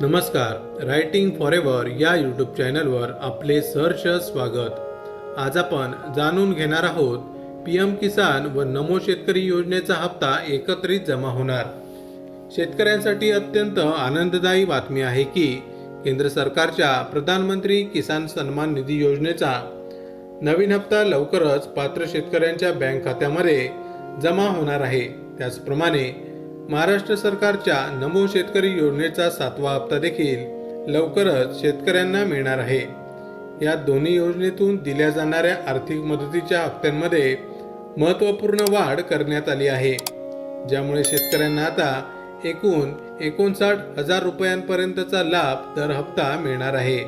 नमस्कार writing for ever या YouTube चॅनलवर आपले सहर्ष स्वागत. आज आपण जाणून घेणार आहोत पी एम किसान व नमो शेतकरी योजनेचा हप्ता एकत्रित जमा होणार. शेतकऱ्यांसाठी अत्यंत आनंददायी बातमी आहे की केंद्र सरकारच्या प्रधानमंत्री किसान सन्मान निधी योजनेचा नवीन हप्ता लवकरच पात्र शेतकऱ्यांच्या बँक खात्यामध्ये जमा होणार आहे. त्याचप्रमाणे महाराष्ट्र सरकारच्या नमो शेतकरी योजनेचा सातवा हप्ता देखील लवकरच शेतकऱ्यांना मिळणार आहे. या दोन्ही योजनेतून दिल्या जाणाऱ्या आर्थिक मदतीच्या हप्त्यांमध्ये महत्त्वपूर्ण वाढ करण्यात आली आहे. ज्यामुळे शेतकऱ्यांना आता एकूण एकोणसाठ हजार रुपयांपर्यंतचा लाभ दर हप्ता मिळणार आहे.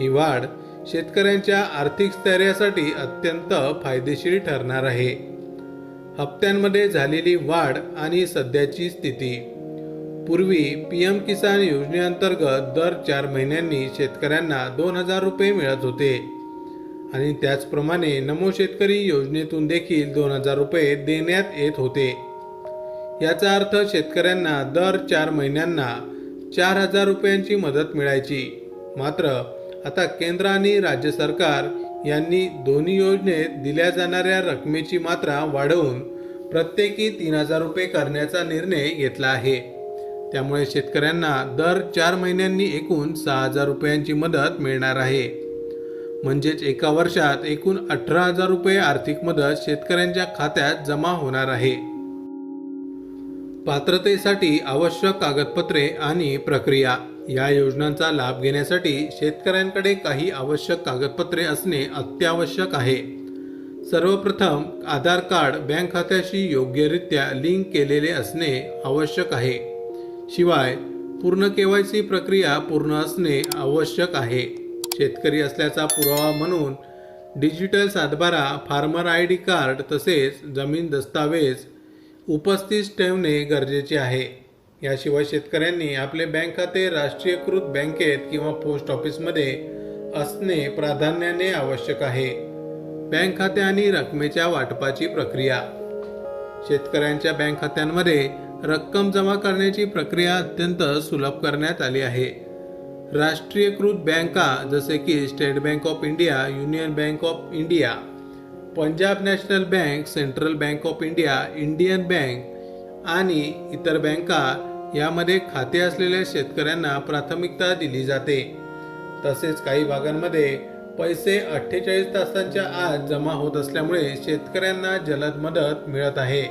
ही वाढ शेतकऱ्यांच्या आर्थिक स्थैर्यासाठी अत्यंत फायदेशीर ठरणार आहे. हप्त्यांमध्ये झालेली वाढ आणि सध्याची स्थिती. पूर्वी पी एम किसान योजनेअंतर्गत दर चार महिन्यांनी शेतकऱ्यांना दोन हजार रुपये मिळत होते. आणि त्याचप्रमाणे नमो शेतकरी योजनेतून देखील दोन हजार रुपये देण्यात येत होते. याचा अर्थ शेतकऱ्यांना दर चार महिन्यांना चार हजार रुपयांची मदत मिळायची. मात्र आता केंद्र आणि राज्य सरकार यांनी दोन्ही योजनेत दिल्या जाणाऱ्या रकमेची मात्रा वाढवून प्रत्येकी तीन हजार रुपये करण्याचा निर्णय घेतला आहे. त्यामुळे शेतकऱ्यांना दर चार महिन्यांनी एकूण सहा हजार रुपयांची मदत मिळणार आहे. म्हणजेच एका वर्षात एकूण अठरा हजार रुपये आर्थिक मदत शेतकऱ्यांच्या खात्यात जमा होणार आहे. पात्रतेसाठी आवश्यक कागदपत्रे आणि प्रक्रिया या योजनांचा लाभ घेण्यासाठी शेतकऱ्यांकडे काही आवश्यक कागदपत्रे असणे अत्यावश्यक आहे. सर्वप्रथम आधार कार्ड बँक खात्याशी योग्यरित्या लिंक केलेले असणे आवश्यक आहे. शिवाय पूर्ण के वाय सी प्रक्रिया पूर्ण असणे आवश्यक आहे. शेतकरी असल्याचा पुरावा म्हणून डिजिटल सातबारा फार्मर आय डी कार्ड तसेच जमीन दस्तावेज उपस्थित ठेवणे गरजेचे आहे. याशिवाय शेतकऱ्यांनी आपले बँक खाते राष्ट्रीयकृत बँकेत किंवा पोस्ट ऑफिसमध्ये असणे प्राधान्याने आवश्यक आहे. बँक खाते आणि रकमेच्या वाटपाची प्रक्रिया. शेतकऱ्यांच्या बँक खात्यांमध्ये रक्कम जमा करण्याची प्रक्रिया अत्यंत सुलभ करण्यात आली आहे. राष्ट्रीयकृत बँका जसे की State Bank of India Union Bank of India Punjab National Bank Central Bank of India Indian Bank आणि इतर बँका यामध्ये खाते असलेल्या शेतकऱ्यांना प्राथमिकता दिली जाते. तसेच काही भागांमध्ये पैसे अठ्ठेचाळीस तासांच्या आत जमा होत असल्यामुळे शेतकऱ्यांना जलद मदत मिळत आहे.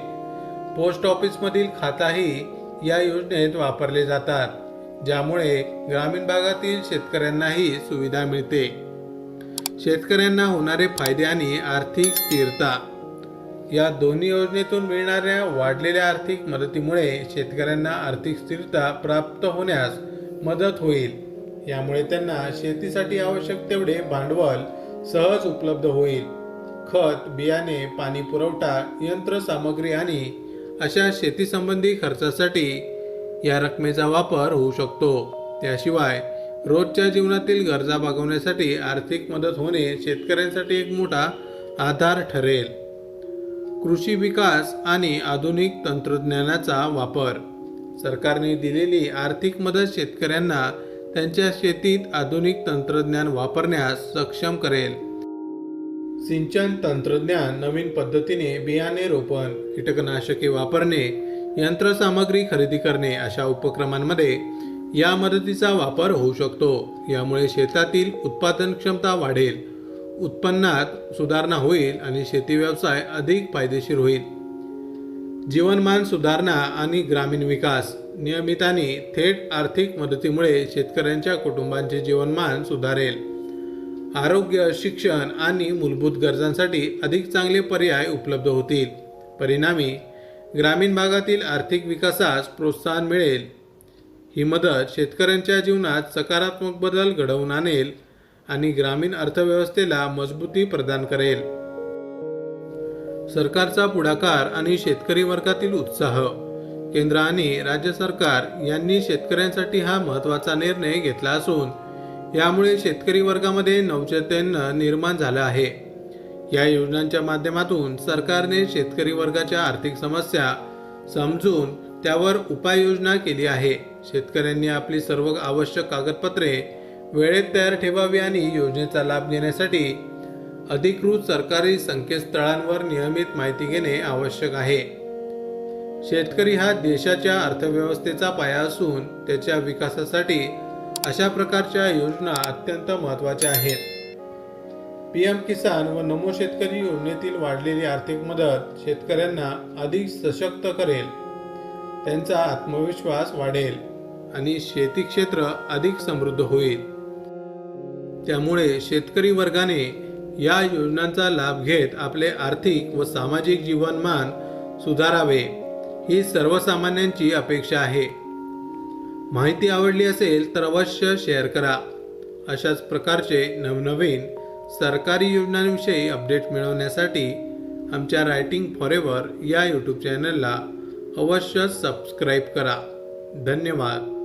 पोस्ट ऑफिसमधील खाताही या योजनेत वापरले जातात ज्यामुळे ग्रामीण भागातील शेतकऱ्यांनाही सुविधा मिळते. शेतकऱ्यांना होणारे फायदे आणि आर्थिक स्थिरता. या दोन्ही योजनेतून मिळणाऱ्या वाढलेल्या आर्थिक मदतीमुळे शेतकऱ्यांना आर्थिक स्थिरता प्राप्त होण्यास मदत होईल. यामुळे त्यांना शेतीसाठी आवश्यक तेवढे भांडवल सहज उपलब्ध होईल. खत बियाणे पाणी पुरवठा यंत्रसामग्री आणि अशा शेतीसंबंधी खर्चासाठी या रकमेचा वापर होऊ शकतो. त्याशिवाय रोजच्या जीवनातील गरजा भागवण्यासाठी आर्थिक मदत होणे शेतकऱ्यांसाठी एक मोठा आधार ठरेल. कृषी विकास आणि आधुनिक तंत्रज्ञानाचा वापर. सरकारने दिलेली आर्थिक मदत शेतकऱ्यांना त्यांच्या शेतीत आधुनिक तंत्रज्ञान वापरण्यास सक्षम करेल. सिंचन तंत्रज्ञान नवीन पद्धतीने बियाणे रोपण कीटकनाशके वापरणे यंत्रसामग्री खरेदी करणे अशा उपक्रमांमध्ये या मदतीचा वापर होऊ शकतो. यामुळे शेतातील उत्पादन क्षमता वाढेल. उत्पन्नात सुधारणा होईल आणि शेती व्यवसाय अधिक फायदेशीर होईल. जीवनमान सुधारणा आणि ग्रामीण विकास नियमित आणि थेट आर्थिक मदतीमुळे शेतकऱ्यांच्या कुटुंबांचे जीवनमान सुधारेल. आरोग्य शिक्षण आणि मूलभूत गरजांसाठी अधिक चांगले पर्याय उपलब्ध होतील. परिणामी ग्रामीण भागातील आर्थिक विकासास प्रोत्साहन मिळेल. ही मदत शेतकऱ्यांच्या जीवनात सकारात्मक बदल घडवून आणेल. आणि ग्रामीण अर्थव्यवस्थेला मजबूती प्रदान करेल. सरकारचा पुढाकार आणि शेतकरी वर्गातील उत्साह. केंद्र आणि राज्य सरकार यांनी शेतकऱ्यांसाठी हा महत्त्वाचा निर्णय घेतला असून यामुळे शेतकरी वर्गामध्ये नवचैतन्य निर्माण झालं आहे. या योजनांच्या माध्यमातून सरकारने शेतकरी वर्गाच्या आर्थिक समस्या समजून त्यावर उपाययोजना केली आहे. शेतकऱ्यांनी आपली सर्व आवश्यक कागदपत्रे वेळेत तयार ठेवावी आणि योजनेचा लाभ घेण्यासाठी अधिकृत सरकारी संकेतस्थळांवर नियमित माहिती घेणे आवश्यक आहे. शेतकरी हा देशाच्या अर्थव्यवस्थेचा पाया असून त्याच्या विकासासाठी अशा प्रकारच्या योजना अत्यंत महत्त्वाच्या आहेत. पी एम किसान व नमो शेतकरी योजनेतील वाढलेली आर्थिक मदत शेतकऱ्यांना अधिक सशक्त करेल. त्यांचा आत्मविश्वास वाढेल आणि शेती क्षेत्र अधिक समृद्ध होईल. त्यामुळे शेतकरी वर्गाने या योजनांचा लाभ घेत आपले आर्थिक व सामाजिक जीवनमान सुधारावे ही सर्वसामान्यांची अपेक्षा आहे. माहिती आवडली असेल तर अवश्य शेअर करा. अशाच प्रकारचे नवनवीन सरकारी योजनांविषयी अपडेट मिळवण्यासाठी आमच्या रायटिंग फॉरेवर या यूट्यूब चॅनलला अवश्य सबस्क्राईब करा. धन्यवाद.